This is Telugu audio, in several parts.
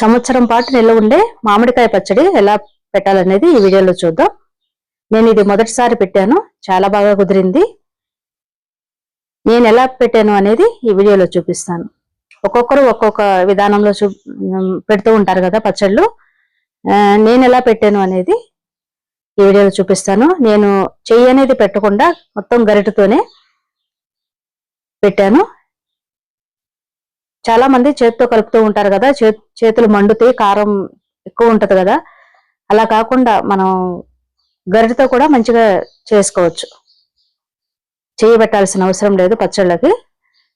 సంవత్సరం పాటు నిల్వ ఉండే మామిడికాయ పచ్చడి ఎలా పెట్టాలనేది ఈ వీడియోలో చూద్దాం. నేను ఇది మొదటిసారి పెట్టాను. చాలా బాగా కుదిరింది. నేను ఎలా పెట్టాను అనేది ఈ వీడియోలో చూపిస్తాను. ఒక్కొక్కరు ఒక్కొక్క విధానంలో చూ పెడుతూ ఉంటారు కదా పచ్చళ్ళు. నేను ఎలా పెట్టాను అనేది ఈ వీడియోలో చూపిస్తాను. నేను చెయ్యి అనేది పెట్టకుండా మొత్తం గరిటతోనే పెట్టాను. చాలా మంది చేతితో కలుపుతూ ఉంటారు కదా చేతులు మండుతాయి కారం ఎక్కువ ఉంటది కదా. అలా కాకుండా మనం గరిటతో కూడా మంచిగా చేసుకోవచ్చు. చేయి పెట్టాల్సిన అవసరం లేదు పచ్చళ్ళకి.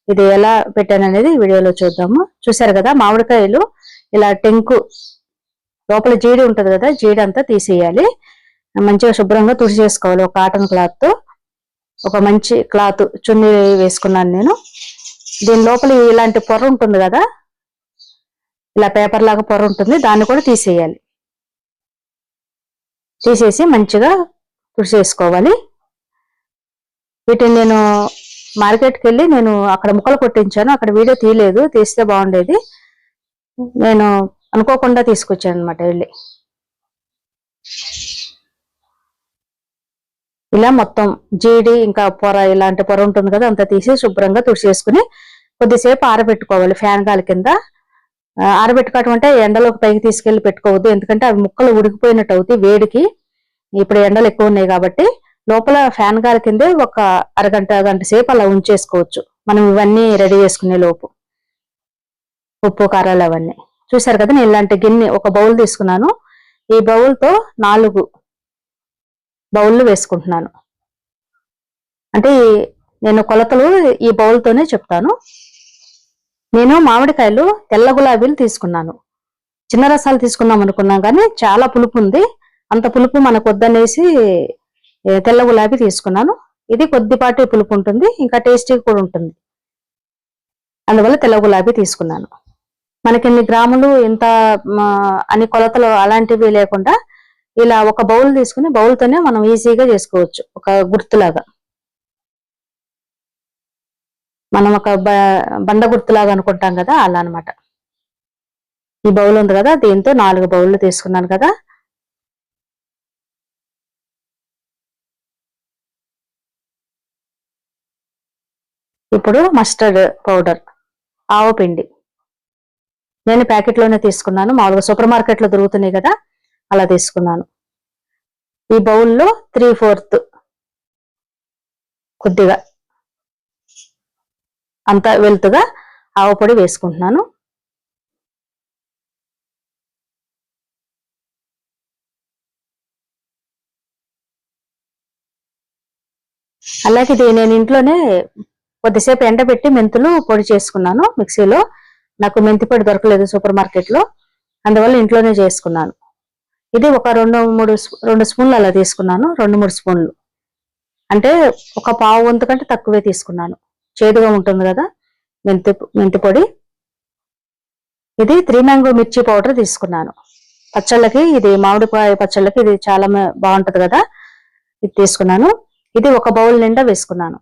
ఇది ఎలా పెట్టాను అనేది వీడియోలో చూద్దాము. చూసారు కదా మామిడికాయలు ఇలా టెంకు లోపల జీడి ఉంటుంది కదా జీడి అంతా తీసేయాలి. మంచిగా శుభ్రంగా తుడి చేసుకోవాలి ఒక కాటన్ క్లాత్తో ఒక మంచి క్లాత్ చున్నీ వేసుకున్నాను నేను. దీని లోపల ఇలాంటి పొర ఉంటుంది కదా? ఇలా పేపర్ లాగా పొర ఉంటుంది. దాన్ని కూడా తీసేయాలి. తీసేసి మంచిగా తుడిసేసుకోవాలి వీటిని నేను మార్కెట్కి వెళ్ళి నేను అక్కడ ముక్కలు కొట్టించాను. అక్కడ వీడియో తీయలేదు. తీస్తే బాగుండేది. నేను అనుకోకుండా తీసుకొచ్చాను అనమాట వెళ్ళి. ఇలా మొత్తం జీడి ఇంకా పొర ఇలాంటి పొర ఉంటుంది కదా అంతా తీసి శుభ్రంగా తుడిచేసుకుని కొద్దిసేపు ఆరబెట్టుకోవాలి ఫ్యాన్ గాలి కింద. ఆరబెట్టుకోవటం అంటే ఎండలోకి పైకి తీసుకెళ్ళి పెట్టుకోవద్దు. ఎందుకంటే అవి ముక్కలు ఉడికిపోయినట్టు అవుతాయి వేడికి. ఇప్పుడు ఎండలు ఎక్కువ ఉన్నాయి కాబట్టి లోపల ఫ్యాన్ గాలి కిందే ఒక అరగంట గంట సేపు అలా ఉంచేసుకోవచ్చు. మనం ఇవన్నీ రెడీ చేసుకునే లోపు. ఉప్పు కారాలు అవన్నీ. చూసారు కదా నేను ఇలాంటి గిన్నె ఒక బౌల్ తీసుకున్నాను. ఈ బౌల్తో నాలుగు బౌళ్ళు వేసుకుంటున్నాను. అంటే నేను కొలతలు ఈ బౌల్తోనే చెప్తాను. నేను మామిడికాయలు తెల్ల గులాబీలు తీసుకున్నాను. చిన్న రసాలు తీసుకుందాం అనుకున్నాం కానీ చాలా పులుపు ఉంది. అంత పులుపు మనకు వద్దనేసి తెల్ల గులాబీ తీసుకున్నాను. ఇది కొద్దిపాటి పులుపు ఉంటుంది ఇంకా టేస్టీ కూడా ఉంటుంది. అందువల్ల తెల్ల గులాబీ తీసుకున్నాను. మనకి ఎన్ని గ్రాములు ఇంత అని అన్ని కొలతలు అలాంటివి లేకుండా ఇలా ఒక బౌల్ తీసుకుని బౌల్తోనే మనం ఈజీగా చేసుకోవచ్చు ఒక గుర్తులాగా. మనం ఒక బ- బండ గుర్తులాగా అనుకుంటాం కదా అలా అన్నమాట. ఈ బౌల్ ఉంది కదా దీంతో నాలుగు బౌళ్ళు తీసుకున్నాను కదా. ఇప్పుడు మస్టర్డ్ పౌడర్ ఆవు పిండి. నేను ప్యాకెట్లోనే తీసుకున్నాను మామూలుగా సూపర్ మార్కెట్లో దొరుకుతున్నాయి కదా అలా తీసుకున్నాను. ఈ బౌల్లో త్రీ ఫోర్త్ కొద్దిగా. అంత వెలుతుగా ఆవపొడి వేసుకుంటున్నాను. అలాగే ఇది నేను ఇంట్లోనే కొద్దిసేపు ఎండబెట్టి మెంతులు పొడి చేసుకున్నాను మిక్సీలో. నాకు మెంతి పొడి దొరకలేదు సూపర్ మార్కెట్లో. అందువల్ల ఇంట్లోనే చేసుకున్నాను. ఇది ఒక రెండు మూడు రెండు స్పూన్లు అలా తీసుకున్నాను. రెండు మూడు స్పూన్లు. అంటే ఒక పావు వంతు కంటే తక్కువే తీసుకున్నాను. చేదుగా ఉంటుంది కదా? మెంతి మెంతి పొడి. ఇది త్రీ మ్యాంగో మిర్చి పౌడర్ తీసుకున్నాను. పచ్చళ్ళకి ఇది మామిడికాయ పచ్చళ్ళకి ఇది చాలా బాగుంటుంది బాగుంటది కదా? ఇది తీసుకున్నాను. ఇది ఒక బౌల్ నిండా వేసుకున్నాను.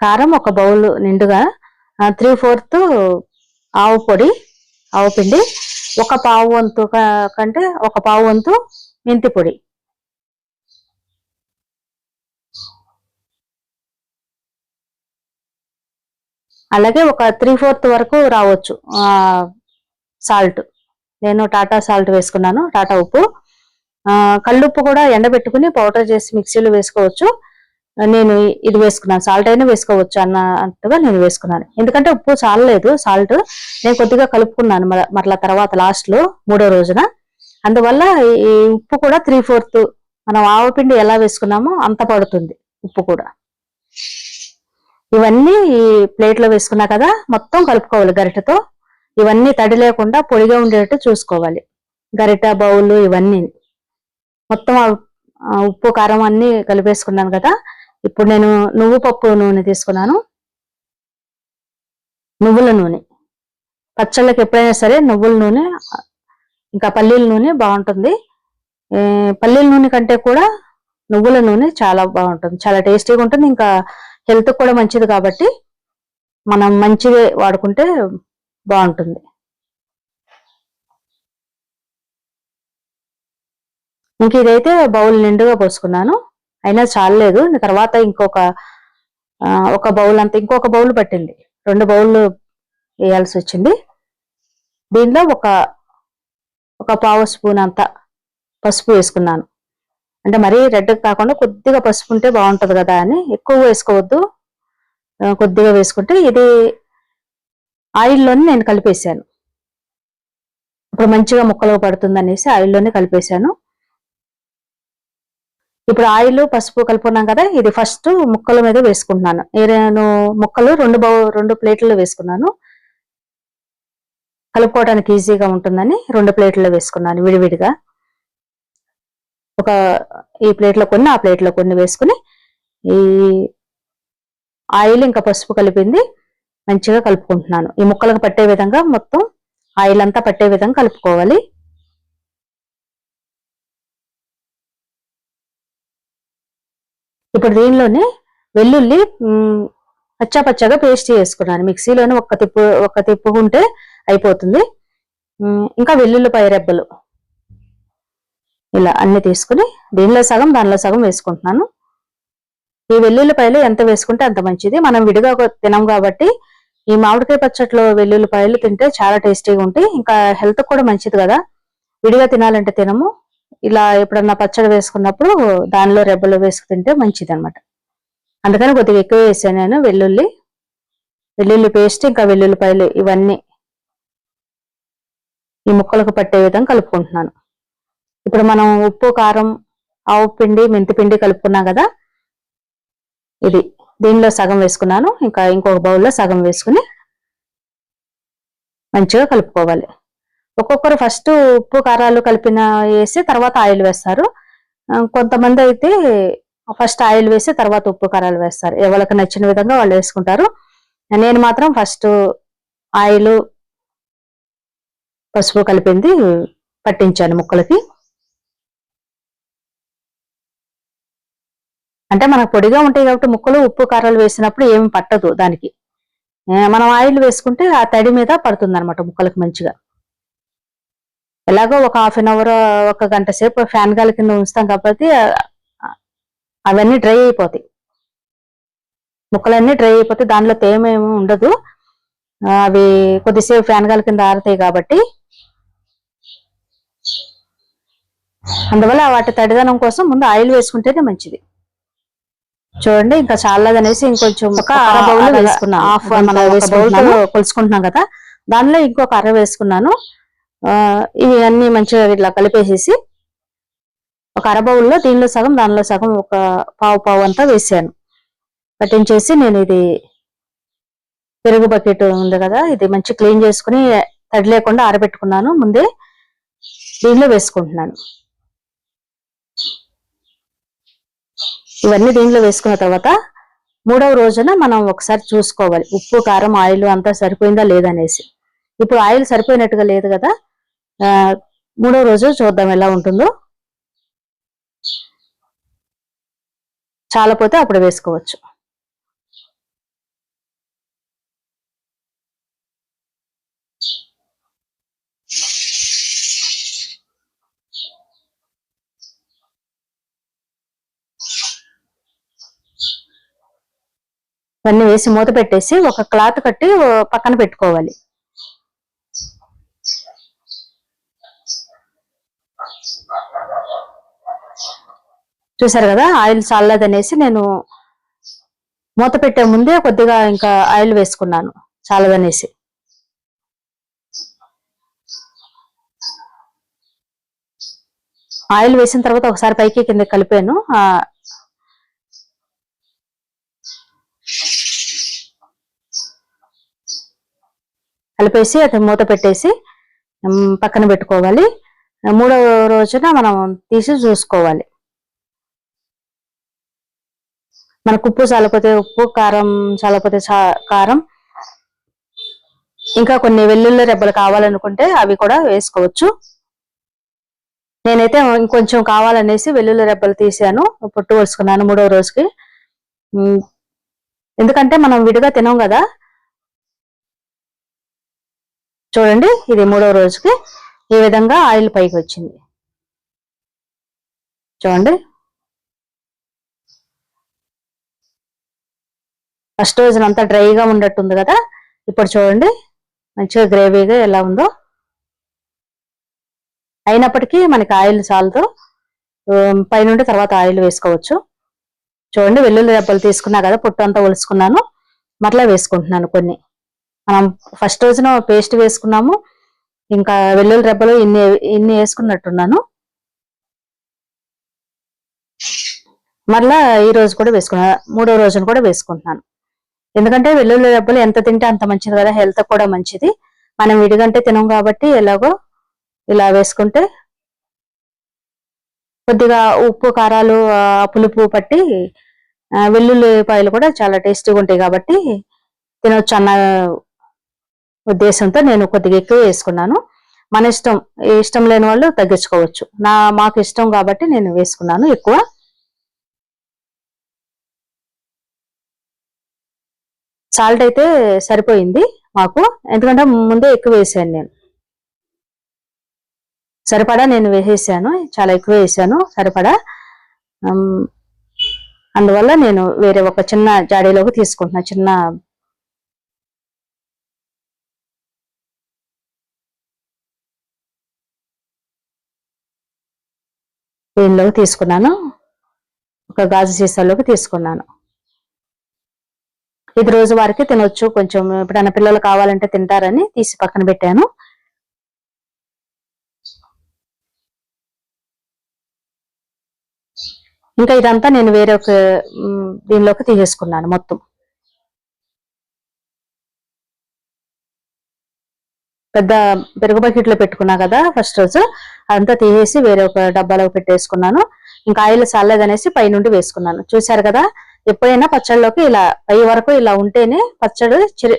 కారం ఒక బౌల్ నిండుగా త్రీ ఫోర్త్ ఆవు పొడి ఆవు పిండి ఒక పావు వంతు కంటే ఒక పావు వంతు మెంతి పొడి. అలాగే ఒక త్రీ ఫోర్త్ వరకు రావచ్చు సాల్ట్. నేను టాటా సాల్ట్ వేసుకున్నాను టాటా ఉప్పు. కళ్ళుప్పు కూడా ఎండబెట్టుకుని పౌడర్ చేసి మిక్సీలో వేసుకోవచ్చు. నేను ఇది వేసుకున్నాను. సాల్ట్ అయినా వేసుకోవచ్చు అన్నట్టుగా నేను వేసుకున్నాను. ఎందుకంటే ఉప్పు చాలలేదు సాల్ట్ నేను కొద్దిగా కలుపుకున్నాను మరలా తర్వాత లాస్ట్లో మూడో రోజున. అందువల్ల ఈ- ఉప్పు కూడా త్రీ ఫోర్త్ మనం ఆవపిండి ఎలా వేసుకున్నామో అంత పడుతుంది ఉప్పు కూడా. ఇవన్నీ ఈ ప్లేట్లో వేసుకున్నా కదా మొత్తం కలుపుకోవాలి గరిటతో. ఇవన్నీ తడి లేకుండా పొడిగా ఉండేటట్టు చూసుకోవాలి. గరిట బౌల్ ఇవన్నీ. మొత్తం ఉప్పు కారం అన్ని కలిపేసుకున్నాను కదా. ఇప్పుడు నేను నువ్వు పప్పు నూనె తీసుకున్నాను. నువ్వుల నూనె. పచ్చళ్ళకి ఎప్పుడైనా సరే నువ్వుల నూనె ఇంకా పల్లీల నూనె బాగుంటుంది. పల్లీల నూనె కంటే కూడా నువ్వుల నూనె చాలా బాగుంటుంది. చాలా టేస్టీగా ఉంటుంది. ఇంకా హెల్త్ కూడా మంచిది కాబట్టి మనం మంచిదే వాడుకుంటే బాగుంటుంది. ఇంక ఇదైతే బౌల్ నిండుగా పోసుకున్నాను. అయినా చాలలేదు. తర్వాత ఇంకొక ఒక బౌల్ అంత ఇంకొక బౌల్ పట్టింది. రెండు బౌళ్ళు వేయాల్సి వచ్చింది. దీనిలో ఒక ఒక పావు స్పూన్ అంత పసుపు వేసుకున్నాను. అంటే మరీ రెడ్ కాకుండా కొద్దిగా పసుపు ఉంటే బాగుంటుంది కదా అని ఎక్కువ వేసుకోవద్దు. కొద్దిగా వేసుకుంటే ఇది ఆయిల్లోనే నేను కలిపేశాను. ఇప్పుడు మంచిగా ముక్కలు పడుతుంది అనేసి ఆయిల్లోనే కలిపేశాను. ఇప్పుడు ఆయిల్ పసుపు కలుపుకున్నాం కదా ఇది ఫస్ట్ ముక్కల మీద వేసుకుంటున్నాను. నేను ముక్కలు రెండు బౌ రెండు ప్లేట్లలో వేసుకున్నాను. కలుపుకోవడానికి ఈజీగా ఉంటుందని రెండు ప్లేట్లలో వేసుకున్నాను విడివిడిగా. ఒక ఈ ప్లేట్లో కొన్ని ఆ ప్లేట్లో కొన్ని వేసుకుని ఈ ఆయిల్ ఇంకా పసుపు కలిపింది మంచిగా కలుపుకుంటున్నాను. ఈ ముక్కలకు పట్టే విధంగా మొత్తం ఆయిల్ అంతా పట్టే విధంగా కలుపుకోవాలి. ఇప్పుడు దీనిలోనే వెల్లుల్లి పచ్చా పచ్చగా పేస్ట్ చేసుకున్నాను. మిక్సీలోనే ఒక్క తిప్పు ఒక్క తిప్పుకుంటే అయిపోతుంది. ఇంకా వెల్లుల్లిపాయ రెబ్బలు. ఇలా అన్ని తీసుకుని దీనిలో సగం దానిలో సగం వేసుకుంటున్నాను. ఈ వెల్లుల్లిపాయలు ఎంత వేసుకుంటే అంత మంచిది. మనం విడిగా తినం కాబట్టి ఈ మామిడికాయ పచ్చట్లో వెల్లుల్లిపాయలు తింటే చాలా టేస్టీగా ఉంటాయి. ఇంకా హెల్త్ కూడా మంచిది కదా. విడిగా తినాలంటే తినము. ఇలా ఎప్పుడన్నా పచ్చడి వేసుకున్నప్పుడు దానిలో రెబ్బలు వేసుకు తింటే మంచిది అనమాట అందుకని కొద్దిగా ఎక్కువ వేసాను నేను వెల్లుల్లి వెల్లుల్లి పేస్ట్ ఇంకా వెల్లుల్లిపాయలు ఇవన్నీ ఈ ముక్కలకు పట్టే విధంగా కలుపుకుంటున్నాను. ఇప్పుడు మనం ఉప్పు కారం ఆవు పిండి మెంతి పిండి కలుపుకున్నాం కదా? ఇది. దీనిలో సగం వేసుకున్నాను. ఇంకా ఇంకొక బౌల్లో సగం వేసుకుని మంచిగా కలుపుకోవాలి. ఒక్కొక్కరు ఫస్ట్ ఉప్పు కారాలు కలిపిన వేసి తర్వాత ఆయిల్ వేస్తారు. కొంతమంది అయితే ఫస్ట్ ఆయిల్ వేసి తర్వాత ఉప్పు కారాలు వేస్తారు. ఎవరికి నచ్చిన విధంగా వాళ్ళు వేసుకుంటారు. నేను మాత్రం ఫస్ట్ ఆయిల్ పసుపు కలిపింది పట్టించాను ముక్కలకి. అంటే మనకు పొడిగా ఉంటాయి కాబట్టి ముక్కలు ఉప్పు కారాలు వేసినప్పుడు ఏమి పట్టదు దానికి. మనం ఆయిల్ వేసుకుంటే ఆ తడి మీద పడుతుంది అనమాట ముక్కలకు మంచిగా. ఎలాగో ఒక హాఫ్ అన్ అవర్ ఒక గంట సేపు ఫ్యాన్ గాలి కింద ఉంచుతాం కాబట్టి అవన్నీ డ్రై అయిపోతాయి. ముక్కలన్నీ డ్రై అయిపోతే దానిలో తేమ ఏమి ఉండదు. అవి కొద్దిసేపు ఫ్యాన్ గాలి కింద ఆరుతాయి కాబట్టి. అందువల్ల వాటి తడిదనం కోసం ముందు ఆయిల్ వేసుకుంటేనే మంచిది. చూడండి ఇంకా చాలా అనేసి ఇంకొంచెం ఒక అర బౌల్ వేసుకున్నాను. కొలుసుకుంటున్నాం కదా. దానిలో ఇంకొక అర వేసుకున్నాను. ఇవి అన్ని మంచిగా ఇట్లా కలిపేసేసి ఒక అరబౌల్లో దీనిలో సగం దానిలో సగం ఒక పావు పావు అంతా వేసాను. పట్టించేసి నేను ఇది పెరుగు బకెట్ ఉంది కదా ఇది మంచి క్లీన్ చేసుకుని తడి లేకుండా ఆరబెట్టుకున్నాను. ముందే దీనిలో వేసుకుంటున్నాను. ఇవన్నీ దీనిలో వేసుకున్న తర్వాత మూడవ రోజున మనం ఒకసారి చూసుకోవాలి. ఉప్పు కారం ఆయిల్ అంతా సరిపోయిందా లేదనేసి. ఇప్పుడు ఆయిల్ సరిపోయినట్టుగా లేదు కదా మూడో రోజు చూద్దాం ఎలా ఉంటుందో. చాలపోతే అప్పుడు వేసుకోవచ్చు. ఇవన్నీ వేసి మూత పెట్టేసి ఒక క్లాత్ కట్టి పక్కన పెట్టుకోవాలి. చూసారు కదా ఆయిల్ చాలదనేసి నేను మూత పెట్టే ముందే కొద్దిగా ఇంకా ఆయిల్ వేసుకున్నాను చాలదనేసి ఆయిల్ వేసిన తర్వాత ఒకసారి పైకి కింద కలిపాను కలిపేసి అది మూత పెట్టేసి పక్కన పెట్టుకోవాలి. మూడవ రోజున మనం తీసి చూసుకోవాలి. మనకు ఉప్పు చాలకపోతే ఉప్పు కారం చాలకపోతే కారం. ఇంకా కొన్ని వెల్లుల్లి రెబ్బలు కావాలనుకుంటే అవి కూడా వేసుకోవచ్చు. నేనైతే ఇంకొంచెం కావాలనేసి వెల్లుల్లి రెబ్బలు తీసాను పొట్టు వలుసుకున్నాను మూడవ రోజుకి. ఎందుకంటే మనం విడిగా తినం కదా. చూడండి ఇది మూడవ రోజుకి. ఈ విధంగా ఆయిల్ పైకి వచ్చింది. చూడండి. ఫస్ట్ రోజున అంతా డ్రైగా ఉండట్టుంది కదా. ఇప్పుడు చూడండి. మంచిగా గ్రేవీగా ఎలా ఉందో. అయినప్పటికీ మనకి ఆయిల్ చాలదు. పైనుండి తర్వాత ఆయిల్ వేసుకోవచ్చు. చూడండి వెల్లుల్లి దెబ్బలు తీసుకున్నా కదా పొట్టు అంతా ఒలుసుకున్నాను. మరలా వేసుకుంటున్నాను కొన్ని. మనం ఫస్ట్ రోజున పేస్ట్ వేసుకున్నాము. ఇంకా వెల్లుల్లి రెబ్బలు ఇన్ని ఇన్ని వేసుకున్నట్టున్నాను. మరలా ఈ రోజు కూడా వేసుకున్నా మూడో రోజున కూడా వేసుకుంటున్నాను. ఎందుకంటే వెల్లుల్లి రెబ్బలు ఎంత తింటే అంత మంచిది కదా హెల్త్ కూడా మంచిది. మనం విడిగంటే తినం కాబట్టి ఎలాగో ఇలా వేసుకుంటే కొద్దిగా ఉప్పు కారాలు పులుపు పట్టి వెల్లుల్లిపాయలు కూడా చాలా టేస్టీగా ఉంటాయి కాబట్టి తినొచ్చు అన్న ఉద్దేశంతో నేను కొద్దిగా ఎక్కువ వేసుకున్నాను. మన ఇష్టం ఇష్టం లేని వాళ్ళు తగ్గించుకోవచ్చు. నా మాకు ఇష్టం కాబట్టి నేను వేసుకున్నాను ఎక్కువ. సాల్ట్ అయితే సరిపోయింది మాకు. ఎందుకంటే ముందే ఎక్కువ వేసాను నేను. సరిపడా నేను వేసేసాను. చాలా ఎక్కువ వేసాను. సరిపడా. అందువల్ల నేను వేరే ఒక చిన్న జాడీలోకి తీసుకుంటున్నా. చిన్న దీనిలోకి తీసుకున్నాను? ఒక గాజు సీసాలోకి తీసుకున్నాను. ఇది రోజు వారికి తినొచ్చు. కొంచెం ఎప్పుడైనా పిల్లలు కావాలంటే తింటారని తీసి పక్కన పెట్టాను. ఇంకా ఇదంతా నేను వేరే ఒక దీనిలోకి తీసేసుకున్నాను మొత్తం. పెద్ద పెరుగు బకెట్లో పెట్టుకున్నా కదా ఫస్ట్ రోజు అదంతా తీసేసి వేరే ఒక డబ్బాలో పెట్టేసుకున్నాను. ఇంకా ఆయిల్ చాలేదనేసి పైనుండి వేసుకున్నాను. చూశారు కదా ఎప్పుడైనా పచ్చడిలోకి ఇలా పై వరకు ఇలా ఉంటేనే పచ్చడి చెరి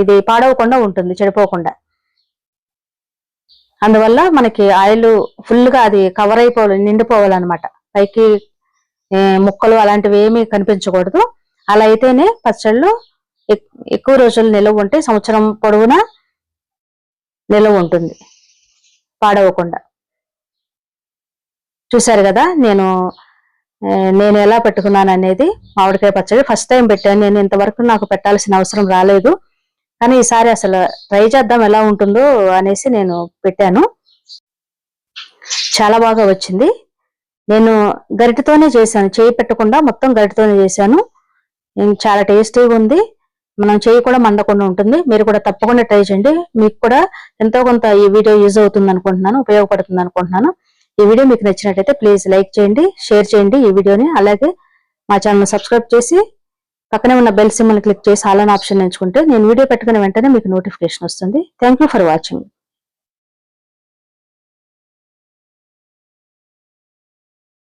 ఇది పాడవకుండా ఉంటుంది చెడిపోకుండా. అందువల్ల మనకి ఆయిల్ ఫుల్గా అది కవర్ అయిపోవాలి నిండిపోవాలన్నమాట. పైకి ముక్కలు అలాంటివి ఏమీ కనిపించకూడదు. అలా అయితేనే పచ్చళ్ళు ఎక్- ఎక్కువ రోజులు నిలవ ఉంటే సంవత్సరం పొడవునా నిలవ ఉంటుంది. పాడవకుండా. చూశారు కదా నేను నేను ఎలా పెట్టుకున్నాను అనేది మామిడికాయ పచ్చడి ఫస్ట్ టైం పెట్టాను. నేను ఇంతవరకు నాకు పెట్టాల్సిన అవసరం రాలేదు. కానీ ఈసారి అసలు ట్రై చేద్దాం ఎలా ఉంటుందో అనేసి నేను పెట్టాను. చాలా బాగా వచ్చింది. నేను గరిటతోనే చేశాను. చేయి పెట్టకుండా మొత్తం గరిటతోనే చేశాను. చాలా టేస్టీగా ఉంది. మనం చేయి కూడా మండకుండా ఉంటుంది. మీరు కూడా తప్పకుండా ట్రై చేయండి. మీకు కూడా ఎంతో కొంత ఈ వీడియో యూజ్ అవుతుంది అనుకుంటున్నాను ఉపయోగపడుతుంది అనుకుంటున్నాను. ఈ వీడియో మీకు నచ్చినట్లయితే ప్లీజ్ లైక్ చేయండి షేర్ చేయండి ఈ వీడియోని. అలాగే మా ఛానల్ సబ్స్క్రైబ్ చేసి పక్కనే ఉన్న బెల్ సింబల్ క్లిక్ చేసి ఆల్ ఆప్షన్ ఎంచుకుంటే నేను వీడియో పెట్టుకున్న వెంటనే మీకు నోటిఫికేషన్ వస్తుంది. Thank for watching